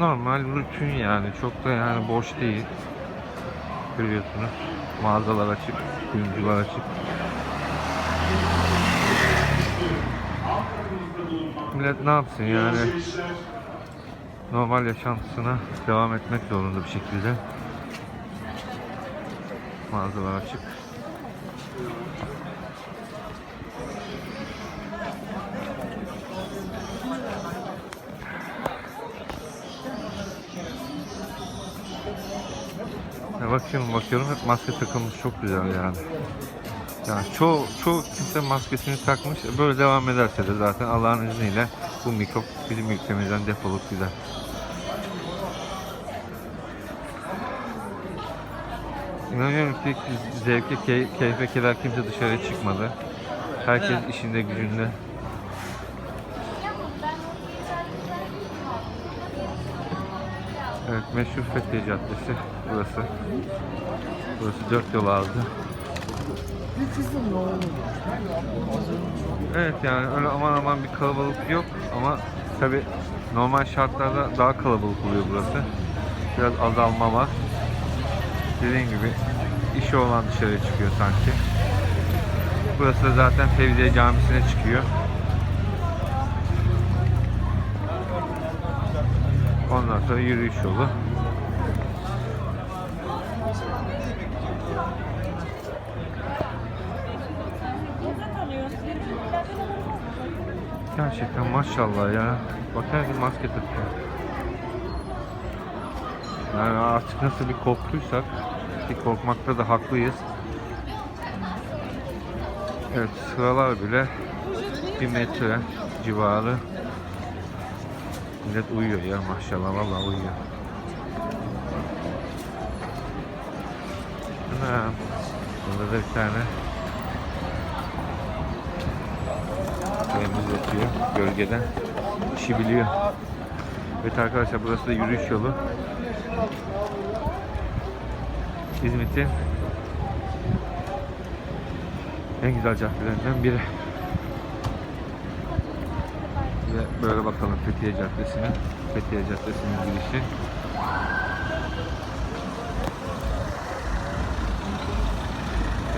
normal rutin yani çok da yani boş değil. Görüyorsunuz mağazalar açık, kuyumcular açık. Millet ne yapsın yani normal yaşantısına devam etmek zorunda bir şekilde. Mağazalar açık. Bakıyorum bakıyorum hep maske takılmış çok güzel yani. Yani çoğu, çoğu kimse maskesini takmış. Böyle devam ederse de zaten Allah'ın izniyle bu mikrop bizim ülkemizden defolup gider. İnanıyorum ki zevke, key, keyfe keder kimse dışarıya çıkmadı. Herkes işinde gücünde. Evet meşhur Fethiye Caddesi burası. Burası dört yol ağzı. Evet yani öyle aman aman bir kalabalık yok ama tabi normal şartlarda daha kalabalık oluyor burası. Biraz azalma var. Dediğim gibi işi olan dışarıya çıkıyor sanki. Burası da zaten Fevziye Camisi'ne çıkıyor. Sonra yürüyüş yolu. Gerçekten maşallah ya. Bak herkes maske takıyor. Yani artık nasıl bir korktuysak ki korkmakta da haklıyız. Evet sıralar bile bir metre civarı Millet uyuyor ya maşallah vallahi uyuyor. Ha, burada da bir tane Beyimiz yatıyor gölgeden. İşi biliyor. Evet arkadaşlar burası da yürüyüş yolu. İzmit'in en güzel caddelerinden biri. Böyle bakalım Fethiye Caddesi'ne. Fethiye Caddesi'nin girişi.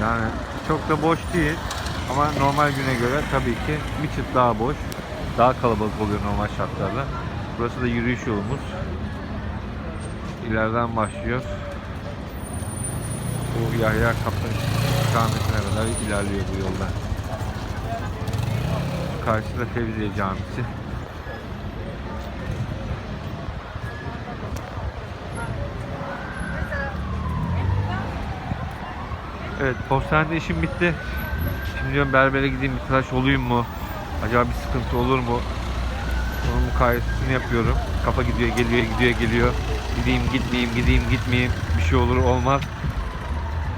Yani çok da boş değil. Ama normal güne göre tabii ki bir çıt daha boş. Daha kalabalık oluyor normal şartlarda. Burası da yürüyüş yolumuz. İleriden başlıyor. Bu Yahya Kaplan istikametine kadar ilerliyor bu yolda. Karşıda Fevziye Camisi. Evet, postanede işim bitti. Şimdi diyorum berbere gideyim bir tıraş olayım mu? Acaba bir sıkıntı olur mu? Onun mukayesesini yapıyorum. Kafa gidiyor, geliyor, gidiyor, geliyor. Gideyim, gitmeyeyim, gideyim, gitmeyeyim. Bir şey olur, olmaz.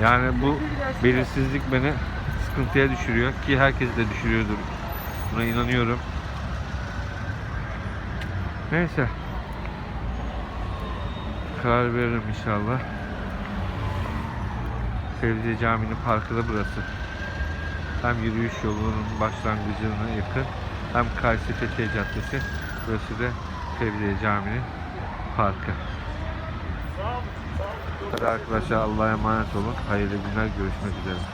Yani bu belirsizlik beni sıkıntıya düşürüyor ki herkes de düşürüyordur. Buna inanıyorum. Neyse. Karar veririm inşallah. Fevziye Camii'nin parkı da burası. Hem yürüyüş yolunun başlangıcına yakın hem Kayseri Fethiye Caddesi. Burası da Fevziye Camii'nin parkı. Hadi arkadaşlar Allah'a emanet olun. Hayırlı günler. Görüşmek üzere.